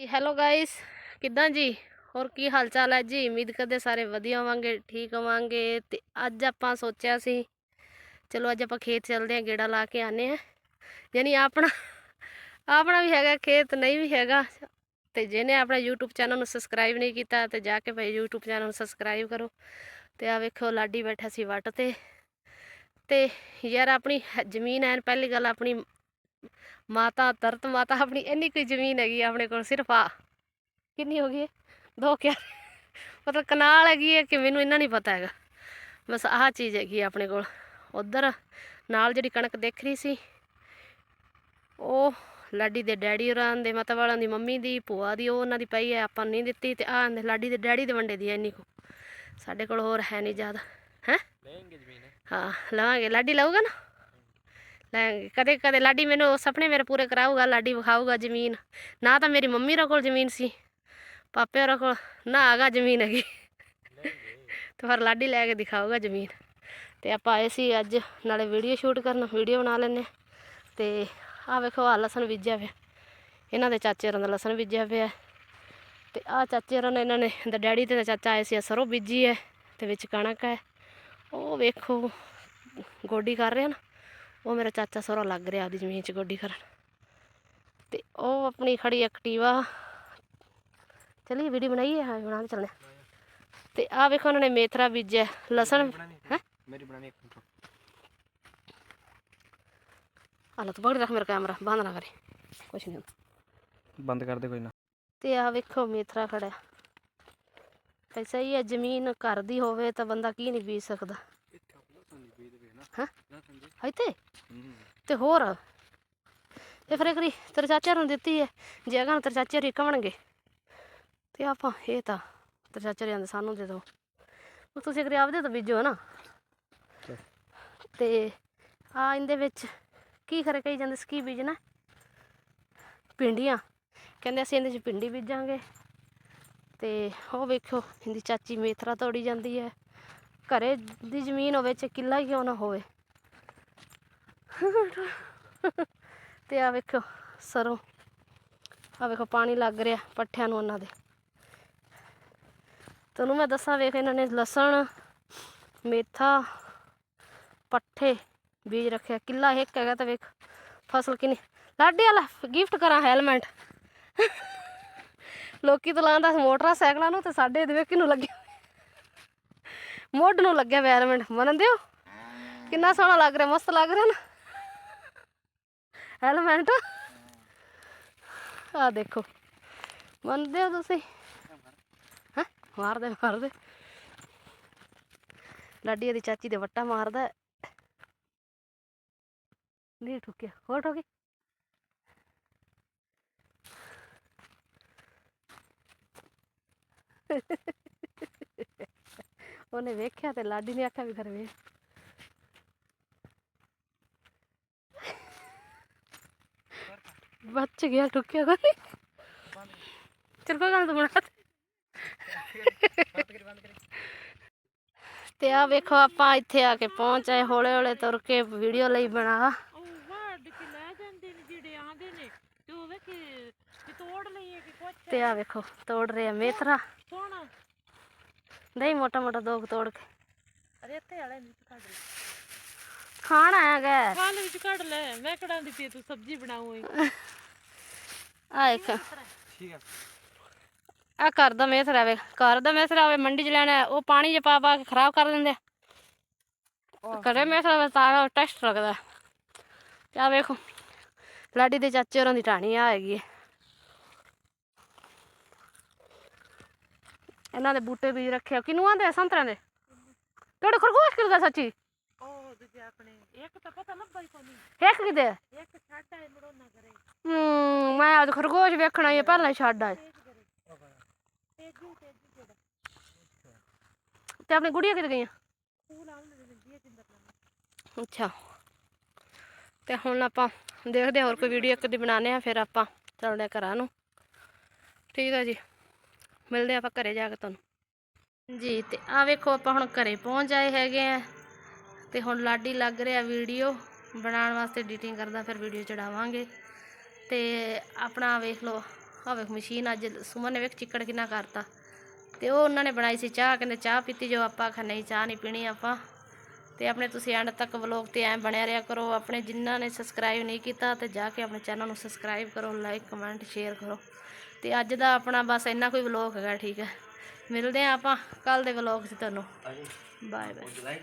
Hello guys ਕਿੱਦਾਂ ਜੀ? ਹੋਰ ਕੀ ਹਾਲ ਚਾਲ ਹੈ ਜੀ? ਉਮੀਦ ਕਰਦੇ ਸਾਰੇ ਵਧੀਆ ਹੋਵਾਂਗੇ, ਠੀਕ ਹੋਵਾਂਗੇ ਤੇ ਅੱਜ ਆਪਾਂ ਸੋਚਿਆ ਸੀ, ਚਲੋ ਅੱਜ ਆਪਾਂ ਖੇਤ ਚੱਲਦੇ ਹਾਂ, ਗੇੜਾ ਲਾ ਕੇ ਆਨੇ ਆ ਯਾਨੀ ਆਪਣਾ ਆਪਣਾ ਵੀ ਹੈਗਾ, ਖੇਤ ਨਹੀਂ ਵੀ ਹੈਗਾ। ਤੇ ਜਿਹਨੇ ਆਪਣਾ YouTube ਚੈਨਲ ਨੂੰ ਸਬਸਕ੍ਰਾਈਬ ਨਹੀਂ ਕੀਤਾ ਤੇ ਜਾ ਕੇ ਭਾਈ YouTube ਚੈਨਲ ਨੂੰ ਸਬਸਕ੍ਰਾਈਬ ਕਰੋ। ਤੇ ਆ ਵੇਖੋ, ਲਾਡੀ ਬੈਠਾ ਸੀ ਵੱਟ ਤੇ। ਤੇ ਯਾਰ ਆਪਣੀ ਜ਼ਮੀਨ ਐਨ ਪਹਿਲੀ ਗੱਲ ਆਪਣੀ ਮਾਤਾ ਤਰਤ ਮਾਤਾ ਆਪਣੀ ਇੰਨੀ ਕੋਈ ਜ਼ਮੀਨ ਹੈਗੀ ਆਪਣੇ ਕੋਲ ਸਿਰਫ ਆ। ਕਿੰਨੀ ਹੋ ਗਈ ਹੈ? ਦੋ ਕਿਆ ਮਤਲਬ ਕਨਾਲ ਹੈਗੀ ਹੈ ਕਿ ਮੈਨੂੰ ਇੰਨਾ ਨਹੀਂ ਪਤਾ ਹੈਗਾ। ਬਸ ਆਹ ਚੀਜ਼ ਹੈਗੀ ਆਪਣੇ ਕੋਲ। ਉਧਰ ਨਾਲ ਜਿਹੜੀ ਕਣਕ ਦੇਖ ਰਹੀ ਸੀ ਉਹ ਲਾਡੀ ਦੇ ਡੈਡੀ ਹੋਰਾਂ ਦੇ ਮਤਲਬ ਵਾਲਾਂ ਦੀ ਮੰਮੀ ਦੀ ਭੂਆ ਦੀ ਉਹ ਉਹਨਾਂ ਦੀ ਪਈ ਹੈ ਆਪਾਂ ਨਹੀਂ ਦਿੱਤੀ ਤੇ ਆਹ ਲਾਡੀ ਦੇ ਡੈਡੀ ਦੇ ਵੰਡੇ ਦੀ ਇੰਨੀ ਕੁ। ਸਾਡੇ ਕੋਲ ਹੋਰ ਹੈ ਨਹੀਂ ਜ਼ਿਆਦਾ। ਹੈ? ਲੈਣਗੇ ਜ਼ਮੀਨ। ਹਾਂ ਲਵਾਂਗੇ। ਲਾਡੀ ਲਊਗਾ ਨਾ? ਕਦੇ ਕਦੇ ਲਾਡੀ ਮੈਨੂੰ ਸੁਪਨੇ ਮੇਰੇ ਪੂਰੇ ਕਰਾਊਗਾ, ਲਾਡੀ ਵਿਖਾਊਗਾ ਜ਼ਮੀਨ। ਨਾ ਤਾਂ ਮੇਰੀ ਮੰਮੀ ਰਾਂ ਕੋਲ ਜ਼ਮੀਨ ਸੀ, ਪਾਪੇ ਹੋਰਾਂ ਕੋਲ, ਨਾ ਆਗਾ ਜ਼ਮੀਨ ਹੈਗੀ। ਤੇ ਫਿਰ ਲਾਡੀ ਲੈ ਕੇ ਦਿਖਾਊਗਾ ਜ਼ਮੀਨ। ਤੇ ਆਪਾਂ ਆਏ ਸੀ ਅੱਜ, ਨਾਲੇ ਵੀਡੀਓ ਸ਼ੂਟ ਕਰਨ ਵੀਡੀਓ ਬਣਾ ਲੈਂਦੇ ਹਾਂ। ਤੇ ਆਹ ਵੇਖੋ ਆ ਲਸਣ ਬੀਜਿਆ ਪਿਆ। ਇਹਨਾਂ ਦੇ ਚਾਚੇ ਹੋਰਾਂ ਦਾ ਲਸਣ ਬੀਜਿਆ ਪਿਆ ਤੇ ਆਹ ਚਾਚੇ ਹੋਰਾਂ ਨੇ, ਇਹਨਾਂ ਨੇ ਦਾ ਡੈਡੀ ਤੇ ਚਾਚਾ ਆਏ ਸੀ, ਆਹ ਸਰੋਂ ਬੀਜੀ ਹੈ, ਤੇ ਵਿੱਚ ਕਣਕ ਹੈ। ਉਹ ਵੇਖੋ, ਗੋਡੀ ਕਰ ਰਿਹਾ ਨਾ। ਉਹ ਮੇਰਾ ਚਾਚਾ ਸਹੁਰਾ ਲੱਗ ਰਿਹਾ ਆਪਦੀ ਜ਼ਮੀਨ 'ਚ ਗੋਡੀ ਕਰਨ ਤੇ ਉਹ ਆਪਣੀ ਖੜੀ ਐਕਟਿਵਾ। ਚਲਿਏ ਵੀਡੀਓ ਬਣਾਈਏ ਹਾਂ ਬਣਾ ਕੇ ਚੱਲਦੇ। ਤੇ ਆਹ ਵੇਖੋ ਉਹਨਾਂ ਨੇ ਮੇਥਰਾ ਬੀਜਿਆ ਲਸਣ। ਹੈ। ਮੇਰੀ ਬਣਾਣੀ ਇੱਕ ਮਿੰਟ। ਹਾਲਾ ਤੂੰ ਪਕੜ ਰੱਖ ਮੇਰਾ ਕੈਮਰਾ ਬੰਦ ਨਾ ਕਰੀ। ਕੁਛ ਨਹੀਂ ਬੰਦ ਕਰ ਦੇ ਕੋਈ ਨਾ। ਤੇ ਆਹ ਵੇਖੋ ਮੇਥਰਾ ਖੜਾ ਐਸਾ ਹੀ ਹੈ ਜ਼ਮੀਨ ਘਰ ਦੀ ਹੋਵੇ ਤਾਂ ਬੰਦਾ ਕੀ ਨਹੀਂ ਬੀਜ ਸਕਦਾ। ਹਾਂ ਇੱਥੇ ਤੇ ਹੋਰ ਤੇ ਫਿਰ ਇੱਕ ਤੇਰੇ ਚਾਚੇ ਨੂੰ ਦਿੱਤੀ ਹੈ ਜੇ ਅਗਾਂ ਤੇਰੇ ਚਾਚੇ ਰੀ ਕਵਣਗੇ ਤੇ ਆਪਾਂ ਇਹ ਤਾਂ ਤੇਰੇ ਚਾਚੇ ਦੇ ਸਾਨੂੰ ਦੇ ਦਿਓ ਉਹ ਤੁਸੀਂ ਕਰੀ ਆਪਦੇ ਤਾਂ ਬੀਜੋ ਨਾ। ਤੇ ਆ ਇਹਦੇ ਵਿੱਚ ਕੀ ਖਰੇ ਕਹੀ ਜਾਂਦੇ ਸੀ ਕੀ ਬੀਜਣਾ ਭਿੰਡੀਆਂ ਕਹਿੰਦੇ ਅਸੀਂ ਇਹਦੇ 'ਚ ਭਿੰਡੀ ਬੀਜਾਂਗੇ ਤੇ ਉਹ ਵੇਖੋ ਇਹਦੀ ਚਾਚੀ ਮੇਥਰਾ ਤੋੜੀ ਜਾਂਦੀ ਹੈ ਘਰੇ ਦੀ ਜ਼ਮੀਨ ਹੋਵੇ ਚ ਕਿੱਲਾ ਹੀ ਕਿਉਂ ਨਾ ਹੋਵੇ। ਤੇ ਆ ਵੇਖੋ ਸਰੋਂ। ਆ ਵੇਖੋ ਪਾਣੀ ਲੱਗ ਰਿਹਾ ਪੱਠਿਆਂ ਨੂੰ ਉਹਨਾਂ ਦੇ। ਤੁਹਾਨੂੰ ਮੈਂ ਦੱਸਾਂ ਵੇਖ ਇਹਨਾਂ ਨੇ ਲਸਣ, ਮੇਥਾ, ਪੱਠੇ ਬੀਜ ਰੱਖਿਆ। ਕਿੱਲਾ ਇੱਕ ਹੈਗਾ ਤਾਂ ਵੇਖ ਫਸਲ ਕਿੰਨੀ। ਲਾਡੀ ਵਾਲਾ ਗਿਫਟ ਕਰਾਂ ਹੈਲਮਟ ਲੋਕੀ ਤਾਂ ਲਾਉਂਦਾ ਸੀ ਮੋਟਰਸਾਈਕਲਾਂ ਨੂੰ ਤੇ ਸਾਡੇ ਦੇ ਵੇਖ ਕਿਨੂੰ ਲੱਗਿਆ। ਮੋਢ ਨੂੰ ਲੱਗਿਆ ਹੋਇਆ ਹੈਲਮਟ ਮੰਨਦੇ ਹੋ? ਕਿੰਨਾ ਸੋਹਣਾ ਲੱਗ ਰਿਹਾ, ਮਸਤ ਲੱਗ ਰਿਹਾ ਨਾ। ਹੈਲਮਟ ਆ ਦੇਖੋ, ਮੰਨਦੇ ਹੋ ਤੁਸੀਂ? ਹੈ? ਮਾਰਦੇ ਮਾਰਦੇ। ਲਾਡੀ ਦੀ ਚਾਚੀ ਦੇ ਵੱਟਾ ਮਾਰਦਾ। ਨਹੀਂ ਠੁਕਿਆ। ਹੋਰ ਠੋਕੀ? ਉਹਨੇ ਵੇਖਿਆ ਤੇ ਲਾਡੀ ਨੇ ਆਖਿਆ ਵੀ ਕਰ ਵੇ ਬੱਚ ਗਿਆ ਠੁਕਿਆ ਕੋਈ। ਚਲ ਕੋਈ ਗੱਲ ਤੂੰ ਬਣਾ। ਤੇ ਆ ਵੇਖੋ ਆਪਾਂ ਇੱਥੇ ਆ ਕੇ ਪਹੁੰਚ ਆਏ ਹੌਲੇ ਹੌਲੇ ਤੁਰ ਕੇ ਵੀਡੀਓ ਲਈ ਬਣਾ। ਤੇ ਆ ਵੇਖੋ ਤੋੜ ਰਿਹਾ ਮੇਥਰਾ। ਨਹੀਂ ਮੋਟਾ ਮੋਟਾ ਦੋ ਕੁ ਤੋੜ ਕੇ ਅਰੇ ਇੱਥੇ ਵਾਲੇ ਵਿੱਚ ਕੱਢ ਲੈ। ਖਾਣਾ ਹੈਗਾ ਖਾਲ ਵਿੱਚ ਕੱਢ ਲੈ ਮੈਂ ਕਢਾਉਂਦੀ ਪਈ ਤੂੰ ਸਬਜ਼ੀ ਬਣਾਉਂ ਆ ਇੱਕ ਠੀਕ ਹੈ ਆ ਘਰ ਦਾ ਮੇਥਰਾ ਵੇ ਘਰ ਦਾ ਮੇਥਰਾ ਵੇ ਮੰਡੀ ਚ ਲੈਣਾ ਉਹ ਪਾਣੀ ਚ ਪਾ ਪਾ ਕੇ ਖਰਾਬ ਕਰ ਦਿੰਦੇ ਆ। ਘਰੇ ਮੇਥਰਾ ਵੇ ਤਾਰਾ ਟੈਸਟ ਰੱਖਦਾ। ਤੇ ਆ ਵੇਖੋ ਲਾਡੀ ਦੇ ਚਾਚੇ ਹੋਰਾਂ ਦੀ ਟਾਣੀ ਆ ਹੈਗੀ ਹੈ ਇਹਨਾਂ ਦੇ ਬੂਟੇ ਵੀ ਰੱਖੇ ਕਿਨੂੰ ਆਂਦੇ ਆ? ਸੰਤਰਿਆਂ ਦੇ? ਤੁਹਾਡੇ ਖਰਗੋਸ਼ ਕਿਰਦਾ ਸੱਚੀ? ਉਹ ਦੂਜੇ ਆਪਣੇ ਇੱਕ ਤਾਂ ਪਤਾ ਲੱਭਾ ਹੀ ਕੋਈ ਇੱਕ ਹੈ? ਇੱਕ ਛੱਡ ਆਏ ਮੁੜੋ ਨਾ ਕਰੇ। ਹੂੰ ਮੈਂ ਅੱਜ ਖਰਗੋਸ਼ ਵੇਖਣਾ ਹੀ ਹੈ, ਪਹਿਲਾਂ ਹੀ ਛੱਡ ਆਏ। ਤੇਜੂ ਤੇਜੂ ਜਿਹੜਾ ਤੇ ਆਪਣੀ ਗੁੜੀਆ ਕਿੱਥੇ ਗਈਆਂ? ਫੂਲ ਆਉਂਦੇ ਨੇ ਜੀ ਜਿੰਦਰ ਨਾਲ ਅੱਛਾ। ਤੇ ਹੁਣ ਆਪਾਂ ਦੇਖਦੇ ਹਾਂ ਹੋਰ ਕੋਈ ਵੀਡੀਓ ਇੱਕ ਦੀ ਬਣਾਉਂਦੇ ਆ ਫਿਰ ਆਪਾਂ ਚੱਲਦੇ ਆ ਘਰਾਂ ਨੂੰ। ਠੀਕ ਆ ਜੀ। ਮਿਲਦੇ ਆ ਆਪਾਂ ਘਰੇ ਜਾ ਕੇ ਤੁਹਾਨੂੰ। ਜੀ, ਤੇ ਆ ਵੇਖੋ ਆਪਾਂ ਹੁਣ ਘਰੇ ਪਹੁੰਚ ਆਏ ਹੈਗੇ ਆ। ਤੇ ਹੁਣ ਲਾਡੀ ਲੱਗ ਰਿਹਾ ਵੀਡੀਓ ਬਣਾਉਣ ਵਾਸਤੇ ਐਡੀਟਿੰਗ ਕਰਦਾ, ਫਿਰ ਵੀਡੀਓ ਚੜਾਵਾਂਗੇ। ਤੇ ਆਪਣਾ ਵੇਖ ਲਓ, ਆਹ ਵੇਖ ਮਸ਼ੀਨ ਅੱਜ ਸੁਮਨ ਨੇ ਵੇਖ ਚਿੱਕੜ ਕਿੰਨਾ ਕਰਤਾ। ਤੇ ਉਹ ਉਹਨਾਂ ਨੇ ਬਣਾਈ ਸੀ ਚਾਹ, ਕਹਿੰਦੇ ਚਾਹ ਪੀਤੀ ਜੋ ਆਪਾਂ, ਆਖਿਆ ਨਹੀਂ ਚਾਹ ਨਹੀਂ ਪੀਣੀ ਆਪਾਂ। ਤੇ ਆਪਣੇ ਤੁਸੀਂ ਐਂਡ ਤੱਕ ਵਲੋਗ ਤੇ ਐਂ ਬਣਿਆ ਰਿਹਾ ਕਰੋ, ਆਪਣੇ ਜਿਨ੍ਹਾਂ ਨੇ ਸਬਸਕ੍ਰਾਈਬ ਨਹੀਂ ਕੀਤਾ ਤੇ ਜਾ ਕੇ ਆਪਣੇ ਚੈਨਲ ਨੂੰ ਸਬਸਕ੍ਰਾਈਬ ਕਰੋ ਲਾਈਕ ਕਮੈਂਟ ਸ਼ੇਅਰ ਕਰੋ। ਤੇ ਅੱਜ ਦਾ ਆਪਣਾ ਬਸ ਇੰਨਾ ਕੋਈ ਵਲੋਗ ਹੈਗਾ ਠੀਕ ਹੈ। ਮਿਲਦੇ ਆ ਆਪਾਂ ਕੱਲ ਦੇ ਵਲੋਗ 'ਚ ਤੁਹਾਨੂੰ। Bye bye